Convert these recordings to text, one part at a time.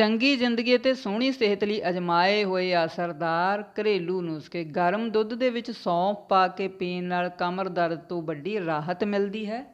ਚੰਗੀ ਜ਼ਿੰਦਗੀ ਅਤੇ ਸੋਹਣੀ ਸਿਹਤ ਲਈ ਅਜਮਾਏ ਹੋਏ ਅਸਰਦਾਰ ਘਰੇਲੂ ਨੁਸਖੇ। ਗਰਮ ਦੁੱਧ ਦੇ ਵਿੱਚ ਸੌਂਫ ਪਾ ਕੇ ਪੀਣ ਨਾਲ ਕਮਰ ਦਰਦ ਤੋਂ ਵੱਡੀ ਰਾਹਤ ਮਿਲਦੀ ਹੈ।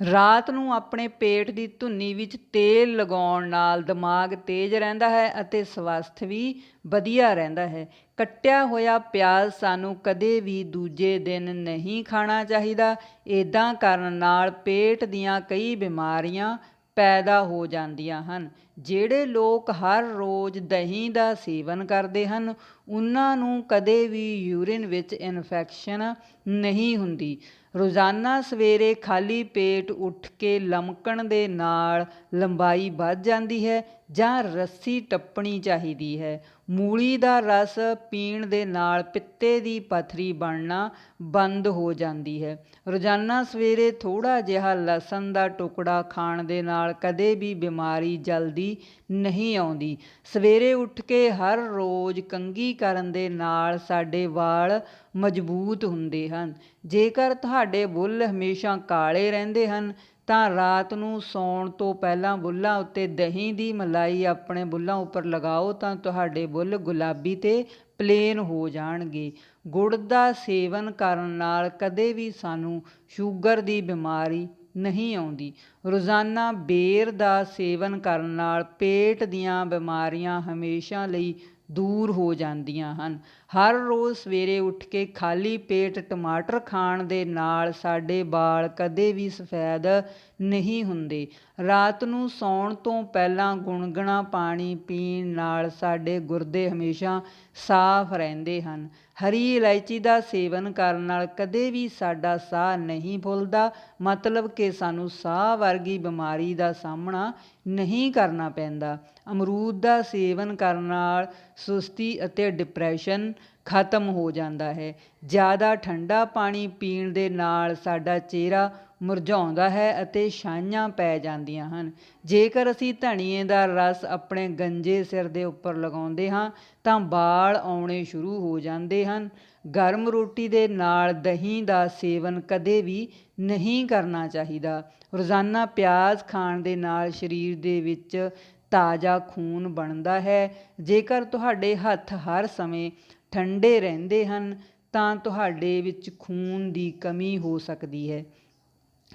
ਰਾਤ ਨੂੰ ਆਪਣੇ ਪੇਟ ਦੀ ਧੁੰਨੀ ਵਿੱਚ ਤੇਲ ਲਗਾਉਣ ਨਾਲ ਦਿਮਾਗ ਤੇਜ਼ ਰਹਿੰਦਾ ਹੈ ਅਤੇ ਸਵਾਸਥ ਵੀ ਵਧੀਆ ਰਹਿੰਦਾ ਹੈ। ਕੱਟਿਆ ਹੋਇਆ ਪਿਆਜ਼ ਸਾਨੂੰ ਕਦੇ ਵੀ ਦੂਜੇ ਦਿਨ ਨਹੀਂ ਖਾਣਾ ਚਾਹੀਦਾ। ਇਦਾਂ ਕਰਨ ਨਾਲ ਪੇਟ ਦੀਆਂ ਕਈ ਬਿਮਾਰੀਆਂ ਪੈਦਾ ਹੋ ਜਾਂਦੀਆਂ ਹਨ। ਜਿਹੜੇ ਲੋਕ ਹਰ ਰੋਜ਼ ਦਹੀਂ ਦਾ ਸੇਵਨ ਕਰਦੇ ਹਨ, ਉਹਨਾਂ ਨੂੰ ਕਦੇ ਵੀ ਯੂਰਿਨ ਵਿੱਚ ਇਨਫੈਕਸ਼ਨ ਨਹੀਂ ਹੁੰਦੀ। ਰੋਜ਼ਾਨਾ ਸਵੇਰੇ ਖਾਲੀ ਪੇਟ ਉੱਠ ਕੇ ਲਮਕਣ ਦੇ ਨਾਲ ਲੰਬਾਈ ਵੱਧ ਜਾਂਦੀ ਹੈ ਜਾਂ ਰੱਸੀ ਟੱਪਣੀ ਚਾਹੀਦੀ ਹੈ। ਮੂਲੀ ਦਾ ਰਸ ਪੀਣ ਦੇ ਨਾਲ ਪਿੱਤੇ ਦੀ ਪਥਰੀ ਬਣਨਾ ਬੰਦ ਹੋ ਜਾਂਦੀ ਹੈ। ਰੋਜ਼ਾਨਾ ਸਵੇਰੇ ਥੋੜਾ ਜਿਹਾ ਲਸਣ ਦਾ ਟੁਕੜਾ ਖਾਣ ਦੇ ਨਾਲ ਕਦੇ ਵੀ ਬਿਮਾਰੀ ਜਲਦੀ ਨਹੀਂ ਆਉਂਦੀ। ਸਵੇਰੇ ਉੱਠ ਕੇ ਹਰ ਰੋਜ਼ ਕੰਘੀ ਕਰਨ ਦੇ ਨਾਲ ਸਾਡੇ ਵਾਲ ਮਜ਼ਬੂਤ ਹੁੰਦੇ ਹਨ। ਜੇਕਰ ਤੁਹਾਡੇ ਬੁੱਲ ਹਮੇਸ਼ਾ ਕਾਲੇ ਰਹਿੰਦੇ ਹਨ ਤਾਂ ਰਾਤ ਨੂੰ ਸੌਣ ਤੋਂ ਪਹਿਲਾਂ ਬੁੱਲਾਂ ਉੱਤੇ ਦਹੀਂ ਦੀ ਮਲਾਈ ਆਪਣੇ ਬੁੱਲਾਂ ਉੱਪਰ ਲਗਾਓ ਤਾਂ ਤੁਹਾਡੇ ਬੁੱਲ ਗੁਲਾਬੀ ਤੇ ਪਲੇਨ ਹੋ ਜਾਣਗੇ। ਗੁੜ ਦਾ ਸੇਵਨ ਕਰਨ ਨਾਲ ਕਦੇ ਵੀ ਸਾਨੂੰ ਸ਼ੂਗਰ ਦੀ ਬਿਮਾਰੀ ਨਹੀਂ ਆਉਂਦੀ। ਰੋਜ਼ਾਨਾ ਬੇਰ ਦਾ ਸੇਵਨ ਕਰਨ ਨਾਲ ਪੇਟ ਦੀਆਂ ਬਿਮਾਰੀਆਂ ਹਮੇਸ਼ਾ ਲਈ ਦੂਰ ਹੋ ਜਾਂਦੀਆਂ ਹਨ। ਹਰ ਰੋਜ਼ ਸਵੇਰੇ ਉੱਠ ਕੇ ਖਾਲੀ ਪੇਟ ਟਮਾਟਰ ਖਾਣ ਦੇ ਨਾਲ ਸਾਡੇ ਵਾਲ ਕਦੇ ਵੀ ਸਫੈਦ ਨਹੀਂ ਹੁੰਦੇ। ਰਾਤ ਨੂੰ ਸੌਣ ਤੋਂ ਪਹਿਲਾਂ ਗੁਣਗੁਣਾ ਪਾਣੀ ਪੀਣ ਨਾਲ ਸਾਡੇ ਗੁਰਦੇ ਹਮੇਸ਼ਾ ਸਾਫ਼ ਰਹਿੰਦੇ ਹਨ। ਹਰੀ ਇਲਾਇਚੀ ਦਾ ਸੇਵਨ ਕਰਨ ਨਾਲ ਕਦੇ ਵੀ ਸਾਡਾ ਸਾਹ ਨਹੀਂ ਫੁੱਲਦਾ ਮਤਲਬ ਕਿ ਸਾਨੂੰ ਸਾਹ ਵਰਗੀ ਬਿਮਾਰੀ ਦਾ ਸਾਹਮਣਾ ਨਹੀਂ ਕਰਨਾ ਪੈਂਦਾ। ਅਮਰੂਦ ਦਾ ਸੇਵਨ ਕਰਨ ਨਾਲ ਸੁਸਤੀ ਅਤੇ ਡਿਪਰੈਸ਼ਨ ਖਤਮ ਹੋ ਜਾਂਦਾ ਹੈ। ਜ਼ਿਆਦਾ ਠੰਡਾ ਪਾਣੀ ਪੀਣ ਦੇ ਨਾਲ ਸਾਡਾ ਚਿਹਰਾ ਮੁਰਝਾਉਂਦਾ ਹੈ ਅਤੇ ਛਾਈਆਂ ਪੈ ਜਾਂਦੀਆਂ ਹਨ। ਜੇਕਰ ਅਸੀਂ ਧਨੀਏ ਦਾ ਰਸ ਆਪਣੇ ਗੰਜੇ ਸਿਰ ਦੇ ਉੱਪਰ ਲਗਾਉਂਦੇ ਹਾਂ, ਤਾਂ ਵਾਲ ਆਉਣੇ ਸ਼ੁਰੂ ਹੋ ਜਾਂਦੇ ਹਨ। ਗਰਮ ਰੋਟੀ ਦੇ ਨਾਲ ਦਹੀਂ ਦਾ ਸੇਵਨ ਕਦੇ ਵੀ ਨਹੀਂ ਕਰਨਾ ਚਾਹੀਦਾ। ਰੋਜ਼ਾਨਾ ਪਿਆਜ਼ ਖਾਣ ਦੇ ਨਾਲ ਸਰੀਰ ਦੇ ਵਿੱਚ ਤਾਜ਼ਾ ਖੂਨ ਬਣਦਾ ਹੈ। ਜੇਕਰ ਤੁਹਾਡੇ ਹੱਥ ਹਰ ਸਮੇਂ ਠੰਡੇ ਰਹਿੰਦੇ ਹਨ, ਤਾਂ ਤੁਹਾਡੇ ਵਿੱਚ ਖੂਨ ਦੀ ਕਮੀ ਹੋ ਸਕਦੀ ਹੈ।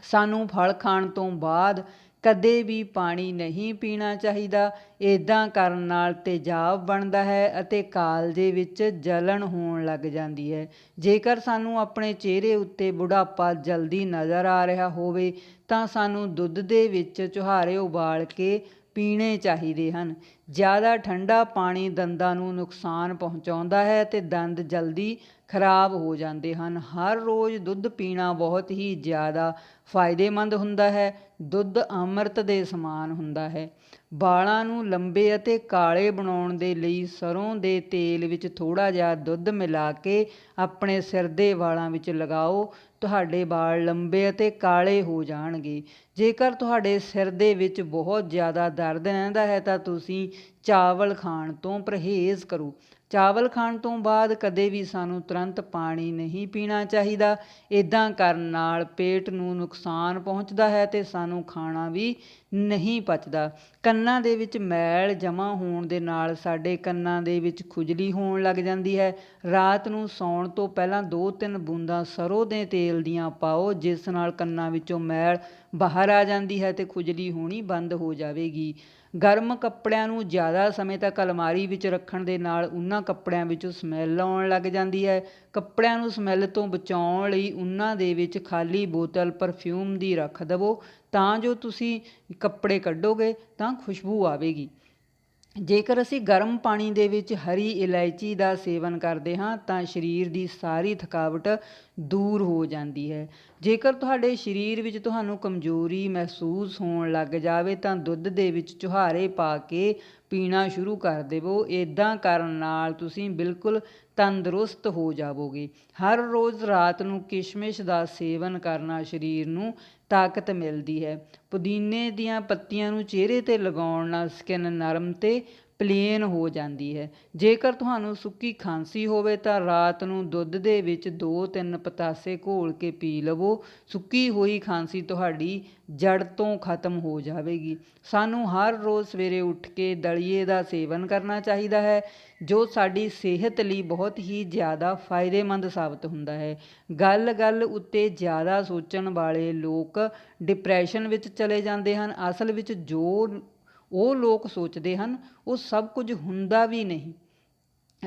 ਸਾਨੂੰ ਫਲ ਖਾਣ ਤੋਂ ਬਾਅਦ ਕਦੇ ਵੀ ਪਾਣੀ ਨਹੀਂ ਪੀਣਾ ਚਾਹੀਦਾ। ਇਦਾਂ ਕਰਨ ਨਾਲ ਤੇਜ਼ਾਬ ਬਣਦਾ ਹੈ ਅਤੇ ਕਾਲਜੇ ਵਿੱਚ ਜਲਣ ਹੋਣ ਲੱਗ ਜਾਂਦੀ ਹੈ। ਜੇਕਰ ਸਾਨੂੰ ਆਪਣੇ ਚਿਹਰੇ ਉੱਤੇ ਬੁਢਾਪਾ ਜਲਦੀ ਨਜ਼ਰ ਆ ਰਿਹਾ ਹੋਵੇ, ਤਾਂ ਸਾਨੂੰ ਦੁੱਧ ਦੇ ਵਿੱਚ ਚੁਹਾਰੇ ਉਬਾਲ ਕੇ ਪੀਣੇ ਚਾਹੀਦੇ ਹਨ। ਜ਼ਿਆਦਾ ਠੰਡਾ ਪਾਣੀ ਦੰਦਾਂ ਨੂੰ ਨੁਕਸਾਨ ਪਹੁੰਚਾਉਂਦਾ ਹੈ ਤੇ ਦੰਦ ਜਲਦੀ ਖਰਾਬ ਹੋ ਜਾਂਦੇ ਹਨ। ਹਰ ਰੋਜ਼ ਦੁੱਧ ਪੀਣਾ ਬਹੁਤ ਹੀ ਜ਼ਿਆਦਾ ਫਾਇਦੇਮੰਦ ਹੁੰਦਾ ਹੈ। ਦੁੱਧ ਅੰਮ੍ਰਿਤ ਦੇ ਸਮਾਨ ਹੁੰਦਾ ਹੈ। ਵਾਲਾਂ ਨੂੰ ਲੰਬੇ ਅਤੇ ਕਾਲੇ ਬਣਾਉਣ ਦੇ ਲਈ ਸਰੋਂ ਦੇ ਤੇਲ ਵਿੱਚ ਥੋੜਾ ਜਿਹਾ ਦੁੱਧ ਮਿਲਾ ਕੇ ਆਪਣੇ ਸਿਰ ਦੇ ਵਾਲਾਂ ਵਿੱਚ ਲਗਾਓ। ਤੁਹਾਡੇ ਵਾਲ ਲੰਬੇ ਅਤੇ ਕਾਲੇ ਹੋ ਜਾਣਗੇ। ਜੇਕਰ ਤੁਹਾਡੇ ਸਿਰ ਦੇ ਵਿੱਚ ਬਹੁਤ ਜ਼ਿਆਦਾ ਦਰਦ ਰਹਿੰਦਾ ਹੈ ਤਾਂ ਤੁਸੀਂ ਚਾਵਲ ਖਾਣ ਤੋਂ ਪਰਹੇਜ਼ ਕਰੋ। ਚਾਵਲ ਖਾਣ ਤੋਂ ਬਾਅਦ ਕਦੇ ਵੀ ਸਾਨੂੰ ਤੁਰੰਤ ਪਾਣੀ ਨਹੀਂ ਪੀਣਾ ਚਾਹੀਦਾ। ਇਦਾਂ ਕਰਨ ਨਾਲ ਪੇਟ ਨੂੰ ਨੁਕਸਾਨ ਪਹੁੰਚਦਾ ਹੈ ਤੇ ਸਾਨੂੰ ਖਾਣਾ ਵੀ ਨਹੀਂ ਪਚਦਾ। ਕੰਨਾਂ ਦੇ ਵਿੱਚ ਮੈਲ ਜਮ੍ਹਾਂ ਹੋਣ ਦੇ ਨਾਲ ਸਾਡੇ ਕੰਨਾਂ ਦੇ ਵਿੱਚ ਖੁਜਲੀ ਹੋਣ ਲੱਗ ਜਾਂਦੀ ਹੈ। ਰਾਤ ਨੂੰ ਸੌਣ ਤੋਂ ਪਹਿਲਾਂ ਦੋ ਤਿੰਨ ਬੂੰਦਾਂ ਸਰੋਂ ਦੇ ਤੇਲ ਦੀਆਂ ਪਾਓ, ਜਿਸ ਨਾਲ ਕੰਨਾਂ ਵਿੱਚੋਂ ਮੈਲ ਬਾਹਰ ਆ ਜਾਂਦੀ ਹੈ ਤੇ ਖੁਜਲੀ ਹੋਣੀ ਬੰਦ ਹੋ ਜਾਵੇਗੀ। ਗਰਮ ਕੱਪੜਿਆਂ ਨੂੰ ਜ਼ਿਆਦਾ ਸਮੇਂ ਤੱਕ ਅਲਮਾਰੀ ਵਿੱਚ ਰੱਖਣ ਦੇ ਨਾਲ ਉਹਨਾਂ ਕੱਪੜਿਆਂ ਵਿੱਚੋਂ ਸਮੈਲ ਆਉਣ ਲੱਗ ਜਾਂਦੀ ਹੈ। ਕੱਪੜਿਆਂ ਨੂੰ ਸਮੈਲ ਤੋਂ ਬਚਾਉਣ ਲਈ ਉਹਨਾਂ ਦੇ ਵਿੱਚ ਖਾਲੀ ਬੋਤਲ ਪਰਫਿਊਮ ਦੀ ਰੱਖ ਦੇਵੋ। ਤਾਂ ਜੋ ਤੁਸੀਂ ਕੱਪੜੇ ਕੱਢੋਗੇ, ਤਾਂ ਖੁਸ਼ਬੂ ਆਵੇਗੀ। ਜੇਕਰ ਅਸੀਂ ਗਰਮ ਪਾਣੀ ਦੇ ਵਿੱਚ ਹਰੀ ਇਲਾਇਚੀ ਦਾ ਸੇਵਨ ਕਰਦੇ ਹਾਂ, ਤਾਂ ਸਰੀਰ ਦੀ ਸਾਰੀ ਥਕਾਵਟ ਦੂਰ ਹੋ ਜਾਂਦੀ ਹੈ। ਜੇਕਰ ਤੁਹਾਡੇ ਸਰੀਰ ਵਿੱਚ ਤੁਹਾਨੂੰ ਕਮਜ਼ੋਰੀ ਮਹਿਸੂਸ ਹੋਣ ਲੱਗ ਜਾਵੇ, ਤਾਂ ਦੁੱਧ ਦੇ ਵਿੱਚ ਚੁਹਾਰੇ ਪਾ ਕੇ ਪੀਣਾ ਸ਼ੁਰੂ ਕਰ ਦੇਵੋ ਇਦਾਂ ਕਰਨ ਨਾਲ ਤੁਸੀਂ ਬਿਲਕੁਲ ਤੰਦਰੁਸਤ ਹੋ ਜਾਵੋਗੇ। ਹਰ ਰੋਜ਼ ਰਾਤ ਨੂੰ ਕਿਸ਼ਮਿਸ਼ ਦਾ ਸੇਵਨ ਕਰਨਾ ਸਰੀਰ ਨੂੰ ਤਾਕਤ ਮਿਲਦੀ ਹੈ। ਪੁਦੀਨੇ ਦੀਆਂ ਪੱਤੀਆਂ ਨੂੰ ਚਿਹਰੇ ਤੇ ਲਗਾਉਣ ਨਾਲ ਸਕਿਨ ਨਰਮ ਤੇ ਪਲੇਨ ਹੋ ਜਾਂਦੀ ਹੈ। ਜੇਕਰ ਤੁਹਾਨੂੰ ਸੁੱਕੀ ਖਾਂਸੀ ਹੋਵੇ ਤਾਂ ਰਾਤ ਨੂੰ ਦੁੱਧ ਦੇ ਵਿੱਚ 2-3 ਪਤਾਸੇ ਘੋਲ ਕੇ ਪੀ ਲਵੋ। ਸੁੱਕੀ ਹੋਈ ਖਾਂਸੀ ਤੁਹਾਡੀ ਜੜ ਤੋਂ ਖਤਮ ਹੋ ਜਾਵੇਗੀ। ਸਾਨੂੰ ਹਰ ਰੋਜ਼ ਸਵੇਰੇ ਉੱਠ ਕੇ ਦਲੀਏ ਦਾ ਸੇਵਨ ਕਰਨਾ ਚਾਹੀਦਾ ਹੈ, ਜੋ ਸਾਡੀ ਸਿਹਤ ਲਈ ਬਹੁਤ ਹੀ ਜ਼ਿਆਦਾ ਫਾਇਦੇਮੰਦ ਸਾਬਤ ਹੁੰਦਾ ਹੈ। ਗੱਲ ਗੱਲ ਉੱਤੇ ਜ਼ਿਆਦਾ ਸੋਚਣ ਵਾਲੇ ਲੋਕ ਡਿਪਰੈਸ਼ਨ ਵਿੱਚ ਚਲੇ ਜਾਂਦੇ ਹਨ। ਅਸਲ ਵਿੱਚ ਜੋ ਉਹ ਲੋਕ ਸੋਚਦੇ ਹਨ, ਉਹ ਸਭ ਕੁਝ ਹੁੰਦਾ ਵੀ ਨਹੀਂ।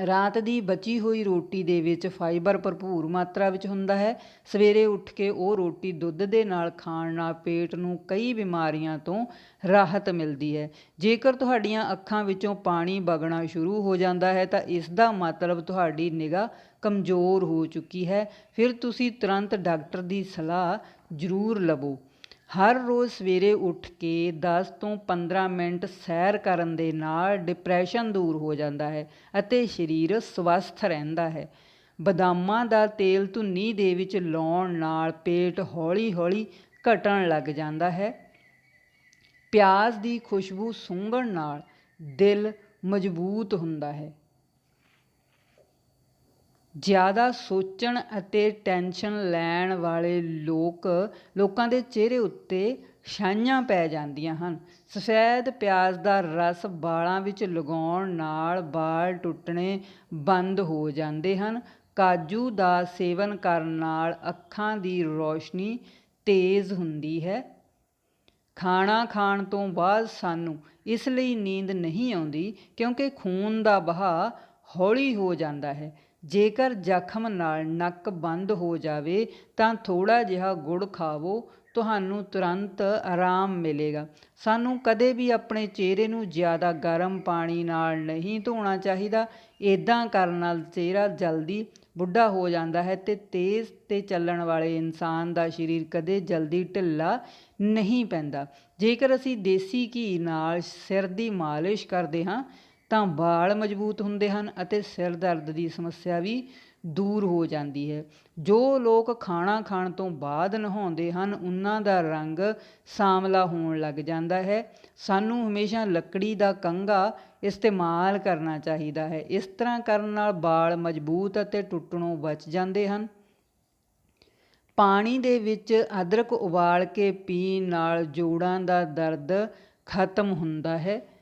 ਰਾਤ ਦੀ ਬਚੀ ਹੋਈ ਰੋਟੀ ਦੇ ਵਿੱਚ ਫਾਈਬਰ ਭਰਪੂਰ ਮਾਤਰਾ ਵਿੱਚ ਹੁੰਦਾ ਹੈ। ਸਵੇਰੇ ਉੱਠ ਕੇ ਉਹ ਰੋਟੀ ਦੁੱਧ ਦੇ ਨਾਲ ਖਾਣ ਨਾਲ ਪੇਟ ਨੂੰ ਕਈ ਬਿਮਾਰੀਆਂ ਤੋਂ ਰਾਹਤ ਮਿਲਦੀ ਹੈ। ਜੇਕਰ ਤੁਹਾਡੀਆਂ ਅੱਖਾਂ ਵਿੱਚੋਂ ਪਾਣੀ ਵਗਣਾ ਸ਼ੁਰੂ ਹੋ ਜਾਂਦਾ ਹੈ, ਤਾਂ ਇਸ ਦਾ ਮਤਲਬ ਤੁਹਾਡੀ ਨਿਗਾਹ ਕਮਜ਼ੋਰ ਹੋ ਚੁੱਕੀ ਹੈ। ਫਿਰ ਤੁਸੀਂ ਤੁਰੰਤ ਡਾਕਟਰ ਦੀ ਸਲਾਹ ਜ਼ਰੂਰ ਲਵੋ। ਹਰ ਰੋਜ਼ ਸਵੇਰੇ ਉੱਠ ਕੇ ਦਸ ਤੋਂ 15 ਮਿੰਟ ਸੈਰ ਕਰਨ ਦੇ ਨਾਲ ਡਿਪਰੈਸ਼ਨ ਦੂਰ ਹੋ ਜਾਂਦਾ ਹੈ ਅਤੇ ਸਰੀਰ ਸਵਸਥ ਰਹਿੰਦਾ ਹੈ। ਬਦਾਮਾਂ ਦਾ ਤੇਲ ਧੁੰਨੀ ਦੇ ਵਿੱਚ ਲਾਉਣ ਨਾਲ ਪੇਟ ਹੌਲੀ-ਹੌਲੀ ਘਟਣ ਲੱਗ ਜਾਂਦਾ ਹੈ। ਪਿਆਜ਼ ਦੀ ਖੁਸ਼ਬੂ ਸੁੰਘਣ ਨਾਲ ਦਿਲ ਮਜ਼ਬੂਤ ਹੁੰਦਾ ਹੈ। ਜ਼ਿਆਦਾ ਸੋਚਣ ਅਤੇ ਟੈਨਸ਼ਨ ਲੈਣ ਵਾਲੇ ਲੋਕ ਲੋਕਾਂ ਦੇ ਚਿਹਰੇ ਉੱਤੇ ਛਾਈਆਂ ਪੈ ਜਾਂਦੀਆਂ ਹਨ। ਸਫੈਦ ਪਿਆਜ਼ ਦਾ ਰਸ ਵਾਲਾਂ ਵਿੱਚ ਲਗਾਉਣ ਨਾਲ ਵਾਲ ਟੁੱਟਣੇ ਬੰਦ ਹੋ ਜਾਂਦੇ ਹਨ। ਕਾਜੂ ਦਾ ਸੇਵਨ ਕਰਨ ਨਾਲ ਅੱਖਾਂ ਦੀ ਰੌਸ਼ਨੀ ਤੇਜ਼ ਹੁੰਦੀ ਹੈ। ਖਾਣਾ ਖਾਣ ਤੋਂ ਬਾਅਦ ਸਾਨੂੰ ਇਸ ਲਈ ਨੀਂਦ ਨਹੀਂ ਆਉਂਦੀ ਕਿਉਂਕਿ ਖੂਨ ਦਾ ਵਹਾਅ ਹੌਲੀ ਹੋ ਜਾਂਦਾ ਹੈ। ਜੇਕਰ ਜ਼ਖਮ ਨਾਲ ਨੱਕ ਬੰਦ ਹੋ ਜਾਵੇ ਤਾਂ ਥੋੜ੍ਹਾ ਜਿਹਾ ਗੁੜ ਖਾਵੋ, ਤੁਹਾਨੂੰ ਤੁਰੰਤ ਆਰਾਮ ਮਿਲੇਗਾ। ਸਾਨੂੰ ਕਦੇ ਵੀ ਆਪਣੇ ਚਿਹਰੇ ਨੂੰ ਜ਼ਿਆਦਾ ਗਰਮ ਪਾਣੀ ਨਾਲ ਨਹੀਂ ਧੋਣਾ ਚਾਹੀਦਾ। ਇਦਾਂ ਕਰਨ ਨਾਲ ਚਿਹਰਾ ਜਲਦੀ ਬੁੱਢਾ ਹੋ ਜਾਂਦਾ ਹੈ ਤੇ ਤੇਜ਼ ਤੇ ਚੱਲਣ ਵਾਲੇ ਇਨਸਾਨ ਦਾ ਸਰੀਰ ਕਦੇ ਜਲਦੀ ਢਿੱਲਾ ਨਹੀਂ ਪੈਂਦਾ। ਜੇਕਰ ਅਸੀਂ ਦੇਸੀ ਘੀ ਨਾਲ ਸਿਰ ਦੀ ਮਾਲਿਸ਼ ਕਰਦੇ ਹਾਂ ਤਾਂ ਵਾਲ ਮਜ਼ਬੂਤ ਹੁੰਦੇ ਹਨ ਅਤੇ ਸਿਰ ਦਰਦ ਦੀ ਸਮੱਸਿਆ ਵੀ ਦੂਰ ਹੋ ਜਾਂਦੀ ਹੈ। ਜੋ ਲੋਕ ਖਾਣਾ ਖਾਣ ਤੋਂ ਬਾਅਦ ਨਹਾਉਂਦੇ ਹਨ, ਉਹਨਾਂ ਦਾ ਰੰਗ ਸਾਂਵਲਾ ਹੋਣ ਲੱਗ ਜਾਂਦਾ ਹੈ। ਸਾਨੂੰ ਹਮੇਸ਼ਾ ਲੱਕੜੀ ਦਾ ਕੰਘਾ ਇਸਤੇਮਾਲ ਕਰਨਾ ਚਾਹੀਦਾ ਹੈ। ਇਸ ਤਰ੍ਹਾਂ ਕਰਨ ਨਾਲ ਵਾਲ ਮਜ਼ਬੂਤ ਅਤੇ ਟੁੱਟਣੋਂ ਬਚ ਜਾਂਦੇ ਹਨ। ਪਾਣੀ ਦੇ ਵਿੱਚ ਅਦਰਕ ਉਬਾਲ ਕੇ ਪੀਣ ਨਾਲ ਜੋੜਾਂ ਦਾ ਦਰਦ ਖਤਮ ਹੁੰਦਾ ਹੈ।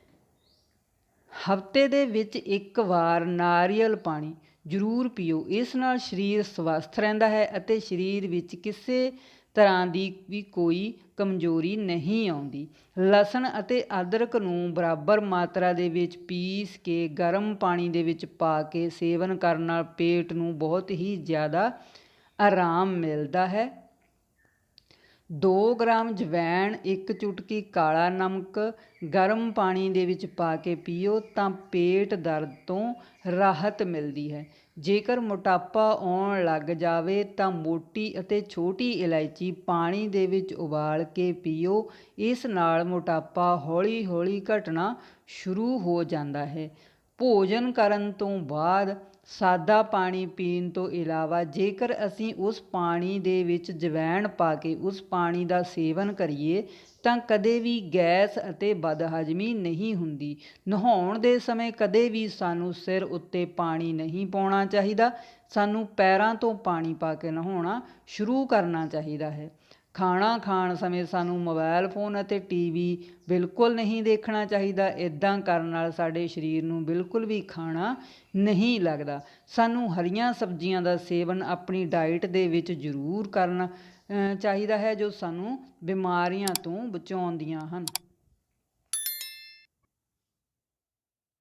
ਹਫ਼ਤੇ ਦੇ ਵਿੱਚ ਇੱਕ ਵਾਰ ਨਾਰੀਅਲ ਪਾਣੀ ਜ਼ਰੂਰ ਪੀਓ। ਇਸ ਨਾਲ ਸਰੀਰ ਸਵਸਥ ਰਹਿੰਦਾ ਹੈ ਅਤੇ ਸਰੀਰ ਵਿੱਚ ਕਿਸੇ ਤਰ੍ਹਾਂ ਦੀ ਵੀ ਕੋਈ ਕਮਜ਼ੋਰੀ ਨਹੀਂ ਆਉਂਦੀ। ਲਸਣ ਅਤੇ ਅਦਰਕ ਨੂੰ ਬਰਾਬਰ ਮਾਤਰਾ ਦੇ ਵਿੱਚ ਪੀਸ ਕੇ ਗਰਮ ਪਾਣੀ ਦੇ ਵਿੱਚ ਪਾ ਕੇ ਸੇਵਨ ਕਰਨ ਨਾਲ ਪੇਟ ਨੂੰ ਬਹੁਤ ਹੀ ਜ਼ਿਆਦਾ ਆਰਾਮ ਮਿਲਦਾ ਹੈ। ਦੋ ਗ੍ਰਾਮ ਜਵੈਣ, ਇੱਕ ਚੁਟਕੀ ਕਾਲਾ ਨਮਕ, ਗਰਮ ਪਾਣੀ ਦੇ ਵਿੱਚ ਪਾ ਕੇ ਪੀਓ ਤਾਂ ਪੇਟ ਦਰਦ ਤੋਂ ਰਾਹਤ ਮਿਲਦੀ ਹੈ। ਜੇਕਰ ਮੋਟਾਪਾ ਆਉਣ ਲੱਗ ਜਾਵੇ ਤਾਂ ਮੋਟੀ ਅਤੇ ਛੋਟੀ ਇਲਾਇਚੀ ਪਾਣੀ ਦੇ ਵਿੱਚ ਉਬਾਲ ਕੇ ਪੀਓ। ਇਸ ਨਾਲ ਮੋਟਾਪਾ ਹੌਲੀ-ਹੌਲੀ ਘਟਣਾ ਸ਼ੁਰੂ ਹੋ ਜਾਂਦਾ ਹੈ। ਭੋਜਨ ਕਰਨ ਤੋਂ ਬਾਅਦ ਸਾਦਾ ਪਾਣੀ ਪੀਣ ਤੋਂ ਇਲਾਵਾ ਜੇਕਰ ਅਸੀਂ ਉਸ ਪਾਣੀ ਦੇ ਵਿੱਚ ਜਵੈਣ ਪਾ ਕੇ ਉਸ ਪਾਣੀ ਦਾ ਸੇਵਨ ਕਰੀਏ, ਤਾਂ ਕਦੇ ਵੀ ਗੈਸ ਅਤੇ ਬਦਹਜ਼ਮੀ ਨਹੀਂ ਹੁੰਦੀ। ਨਹਾਉਣ ਦੇ ਸਮੇਂ ਕਦੇ ਵੀ ਸਾਨੂੰ ਸਿਰ ਉੱਤੇ ਪਾਣੀ ਨਹੀਂ ਪਾਉਣਾ ਚਾਹੀਦਾ। ਸਾਨੂੰ ਪੈਰਾਂ ਤੋਂ ਪਾਣੀ ਪਾ ਕੇ ਨਹਾਉਣਾ ਸ਼ੁਰੂ ਕਰਨਾ ਚਾਹੀਦਾ ਹੈ। ਖਾਣਾ ਖਾਣ ਸਮੇਂ ਸਾਨੂੰ ਮੋਬਾਈਲ ਫੋਨ ਅਤੇ ਟੀਵੀ ਬਿਲਕੁਲ ਨਹੀਂ ਦੇਖਣਾ ਚਾਹੀਦਾ। ਇੱਦਾਂ ਕਰਨ ਨਾਲ ਸਾਡੇ ਸਰੀਰ ਨੂੰ ਬਿਲਕੁਲ ਵੀ ਖਾਣਾ ਨਹੀਂ ਲੱਗਦਾ। ਸਾਨੂੰ ਹਰੀਆਂ ਸਬਜ਼ੀਆਂ ਦਾ ਸੇਵਨ ਆਪਣੀ ਡਾਈਟ ਦੇ ਵਿੱਚ ਜ਼ਰੂਰ ਕਰਨਾ ਚਾਹੀਦਾ ਹੈ ਜੋ ਸਾਨੂੰ ਬਿਮਾਰੀਆਂ ਤੋਂ ਬਚਾਉਂਦੀਆਂ ਹਨ।